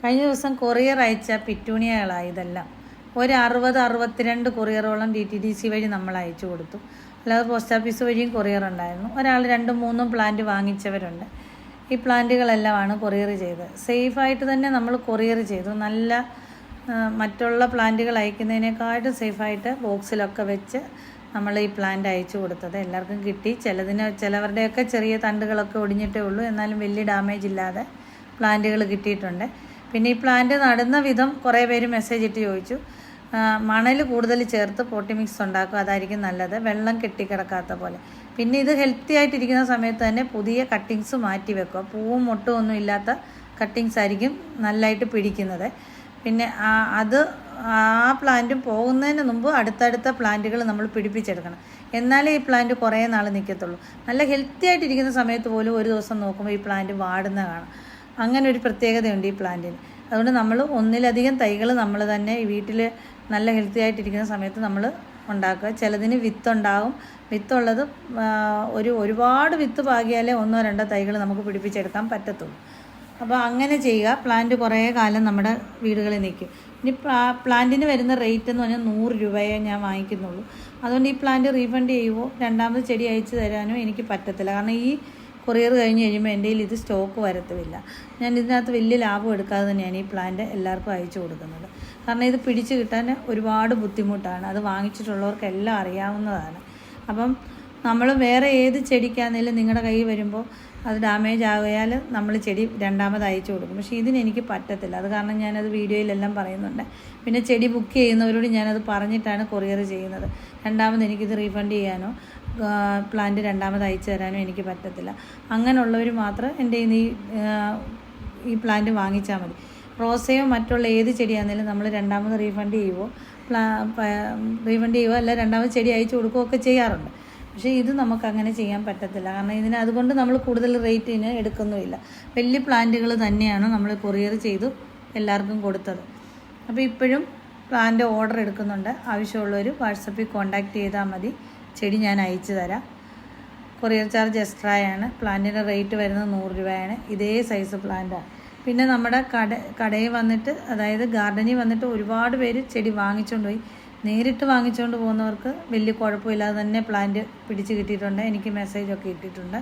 കഴിഞ്ഞ ദിവസം കൊറിയർ അയച്ച പിറ്റൂണിയകളായി ഇതെല്ലാം ഒരു അറുപത് അറുപത്തിരണ്ട് കൊറിയറോളം ഡി ടി ഡി സി വഴി നമ്മൾ അയച്ചു കൊടുത്തു. അല്ലാതെ പോസ്റ്റ് ഓഫീസ് വഴിയും കൊറിയർ ഉണ്ടായിരുന്നു. ഒരാൾ രണ്ടും മൂന്നും പ്ലാന്റ് വാങ്ങിച്ചവരുണ്ട്. ഈ പ്ലാന്റുകളെല്ലാമാണ് കൊറിയർ ചെയ്തത്. സേഫായിട്ട് തന്നെ നമ്മൾ കൊറിയർ ചെയ്തു. നല്ല മറ്റുള്ള പ്ലാന്റുകൾ അയക്കുന്നതിനേക്കാട്ടും സേഫായിട്ട് ബോക്സിലൊക്കെ വെച്ച് നമ്മൾ ഈ പ്ലാന്റ് അയച്ചു കൊടുത്തത്. എല്ലാവർക്കും കിട്ടി. ചിലതിന് ചിലവരുടെയൊക്കെ ചെറിയ തണ്ടുകളൊക്കെ ഒടിഞ്ഞിട്ടേ ഉള്ളൂ. എന്നാലും വലിയ ഡാമേജ് ഇല്ലാതെ പ്ലാന്റുകൾ കിട്ടിയിട്ടുണ്ട്. പിന്നെ ഈ പ്ലാന്റ് നടുന്ന വിധം കുറേ പേര് മെസ്സേജ് ഇട്ട് ചോദിച്ചു. മണൽ കൂടുതൽ ചേർത്ത് പോട്ടി മിക്സ് ഉണ്ടാക്കും അതായിരിക്കും നല്ലത്. വെള്ളം കെട്ടിക്കിടക്കാത്ത പോലെ. പിന്നെ ഇത് ഹെൽത്തി ആയിട്ടിരിക്കുന്ന സമയത്ത് തന്നെ പുതിയ കട്ടിങ്സ് മാറ്റി വെക്കുക. പൂവും മുട്ടും ഒന്നും ഇല്ലാത്ത കട്ടിങ്സ് ആയിരിക്കും നല്ലതായിട്ട് പിടിക്കുന്നത്. പിന്നെ അത് ആ പ്ലാന്റും പോകുന്നതിന് മുമ്പ് അടുത്തടുത്ത പ്ലാന്റുകൾ നമ്മൾ പിടിപ്പിച്ചെടുക്കണം. എന്നാലേ ഈ പ്ലാന്റ് കുറേ നാൾ നിൽക്കത്തുള്ളൂ നല്ല ഹെൽത്തി ആയിട്ടിരിക്കുന്ന സമയത്ത് പോലും ഒരു ദിവസം നോക്കുമ്പോൾ ഈ പ്ലാന്റ് വാടുന്ന കാണാം. അങ്ങനെ ഒരു പ്രത്യേകതയുണ്ട് ഈ പ്ലാന്റിന്. അതുകൊണ്ട് നമ്മൾ ഒന്നിലധികം തൈകൾ നമ്മൾ തന്നെ വീട്ടിൽ നല്ല ഹെൽത്തി ആയിട്ടിരിക്കുന്ന സമയത്ത് നമ്മൾ ഉണ്ടാക്കുക. ചിലതിന് വിത്തുണ്ടാകും വിത്തുള്ളത് ഒരു ഒരുപാട് വിത്ത് പാകിയാലേ ഒന്നോ രണ്ടോ തൈകൾ നമുക്ക് പിടിപ്പിച്ചെടുക്കാൻ പറ്റത്തുള്ളൂ. അപ്പോൾ അങ്ങനെ ചെയ്യുക. പ്ലാന്റ് കുറേ കാലം നമ്മുടെ വീടുകളിൽ നിൽക്കും. ഇനി പ്ലാ പ്ലാന്റിന് വരുന്ന റേറ്റ് എന്ന് പറഞ്ഞാൽ നൂറ് രൂപയെ ഞാൻ വാങ്ങിക്കുന്നുള്ളൂ. അതുകൊണ്ട് ഈ പ്ലാന്റ് റീഫണ്ട് ചെയ്യുമോ രണ്ടാമത് ചെടി അയച്ചു തരാനോ എനിക്ക് പറ്റത്തില്ല. കാരണം ഈ കൊറിയർ കഴിഞ്ഞ് കഴിയുമ്പോൾ എന്റെ ഇത് സ്റ്റോക്ക് വരത്തുമില്ല. ഞാൻ ഇതിനകത്ത് വലിയ ലാഭം എടുക്കാതെ തന്നെയാണ് ഈ പ്ലാന്റ് എല്ലാവർക്കും അയച്ചു കൊടുക്കുന്നത്. കാരണം ഇത് പിടിച്ചു കിട്ടാൻ ഒരുപാട് ബുദ്ധിമുട്ടാണ്. അത് വാങ്ങിച്ചിട്ടുള്ളവർക്കെല്ലാം അറിയാവുന്നതാണ്. അപ്പം നമ്മൾ വേറെ ഏത് ചെടിക്കാന്നേലും നിങ്ങളുടെ കയ്യിൽ വരുമ്പോൾ അത് ഡാമേജ് ആകയാൽ നമ്മൾ ചെടി രണ്ടാമത് അയച്ചു കൊടുക്കും. പക്ഷേ ഇതിനെനിക്ക് പറ്റത്തില്ല. അത് കാരണം ഞാനത് വീഡിയോയിലെല്ലാം പറയുന്നുണ്ട്. പിന്നെ ചെടി ബുക്ക് ചെയ്യുന്നവരോട് ഞാനത് പറഞ്ഞിട്ടാണ് കൊറിയർ ചെയ്യുന്നത്. രണ്ടാമത് എനിക്കിത് റീഫണ്ട് ചെയ്യാനോ പ്ലാന്റ് രണ്ടാമത് അയച്ചു തരാനും എനിക്ക് പറ്റത്തില്ല. അങ്ങനെയുള്ളവർ മാത്രം എന്റെ ഈ ഈ പ്ലാന്റ് വാങ്ങിച്ചാൽ മതി. റോസയോ മറ്റുള്ള ഏത് ചെടിയാണെങ്കിലും നമ്മൾ രണ്ടാമത് റീഫണ്ട് ചെയ്യുമോ പ്ലാ റീഫണ്ട് ചെയ്യുമോ അല്ല രണ്ടാമത് ചെടി അയച്ചു കൊടുക്കുകയോ ഒക്കെ ചെയ്യാറുണ്ട്. പക്ഷേ ഇത് നമുക്ക് അങ്ങനെ ചെയ്യാൻ പറ്റത്തില്ല. കാരണം ഇതിന് അതുകൊണ്ട് നമ്മൾ കൂടുതൽ റേറ്റിന് എടുക്കുന്നുമില്ല. വലിയ പ്ലാന്റുകൾ തന്നെയാണ് നമ്മൾ കൊറിയർ ചെയ്തു എല്ലാവർക്കും കൊടുത്തത്. അപ്പോൾ ഇപ്പോഴും പ്ലാന്റ് ഓർഡർ എടുക്കുന്നുണ്ട്. ആവശ്യമുള്ളവർ വാട്സപ്പിൽ കോൺടാക്റ്റ് ചെയ്താൽ മതി. ചെടി ഞാൻ അയച്ചു തരാം. കൊറിയർ ചാർജ് എക്സ്ട്രാ ആണ് പ്ലാന്റിന്റെ റേറ്റ് വരുന്നത് നൂറ് രൂപയാണ്. ഇതേ സൈസ് പ്ലാന്റാണ് പിന്നെ നമ്മുടെ കട കടയിൽ വന്നിട്ട് അതായത് ഗാർഡനിൽ വന്നിട്ട് ഒരുപാട് പേര് ചെടി വാങ്ങിച്ചുകൊണ്ട് പോയി. നേരിട്ട് വാങ്ങിച്ചുകൊണ്ട് പോകുന്നവർക്ക് വലിയ കുഴപ്പമില്ലാതെ തന്നെ പ്ലാന്റ് പിടിച്ച് കിട്ടിയിട്ടുണ്ട്. എനിക്ക് മെസ്സേജൊക്കെ ഇട്ടിട്ടുണ്ട്.